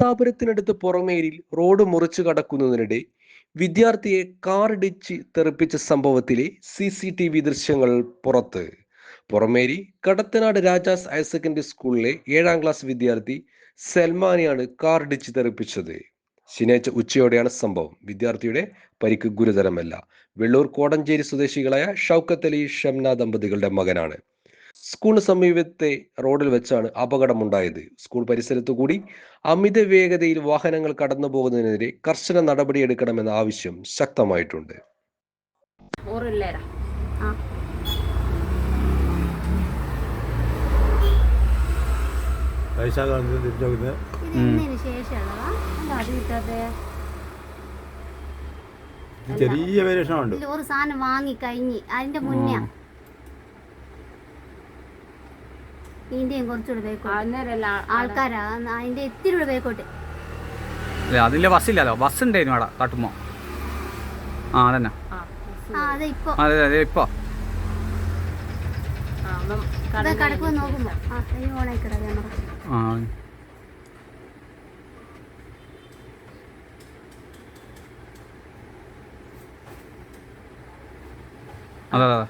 നാദാപുരത്തിനടുത്ത് പുറമേരിൽ road മുറിച്ചു കടക്കുന്നതിനിടെ വിദ്യാർത്ഥിയെ കാറിടിച്ച് തെറിപ്പിച്ച സംഭവത്തിലെ സി സി ടി വി ദൃശ്യങ്ങൾ പുറത്ത്. പുറമേരി കടത്തനാട് രാജാസ് ഹയർ സെക്കൻഡറി സ്കൂളിലെ ഏഴാം ക്ലാസ് വിദ്യാർത്ഥി സൽമാനെയാണ് കാറിടിച്ച് തെറിപ്പിച്ചത്. ശനിയാഴ്ച ഉച്ചയോടെയാണ് സംഭവം. വിദ്യാർത്ഥിയുടെ പരിക്ക് ഗുരുതരമല്ല. വെള്ളൂർ കോടഞ്ചേരി സ്വദേശികളായ ഷൗക്കത്ത് അലി ഷംന ദമ്പതികളുടെ മകനാണ്. സ്കൂളിന് സമീപത്തെ റോഡിൽ വെച്ചാണ് അപകടമുണ്ടായത്. സ്കൂൾ പരിസരത്തു കൂടി അമിത വേഗതയിൽ വാഹനങ്ങൾ കടന്നു പോകുന്നതിനെതിരെ കർശന നടപടിയെടുക്കണമെന്ന ആവശ്യം ശക്തമായിട്ടുണ്ട്. ചെറിയ വേരിയേഷൻ ഒരു സാധനം വാങ്ങി കഴിഞ്ഞ് അതിന്റെ മുന്നേ ഇതിന്റെയും കുറച്ചുകൂടെ ബേക്കോട്ട് ആൾക്കാരാ അതിന്റെ ഇത്തിരി കൂടെ ബേക്കോട്ട് അതില്ല ബസ്സില്ലല്ലോ ബസ് ഉണ്ടായിരുന്നു അവിടെ കാട്ടുമ്പോ. ആ അതന്നെ. ആ അതെ ഇപ്പൊ. അതെ അതെ ഇപ്പൊ. ഇത് കടക്കുമ്പോൾ നോക്കുമ്പോ. ഓണായിക്കട ക്യാമറ ആ അതെ അതെ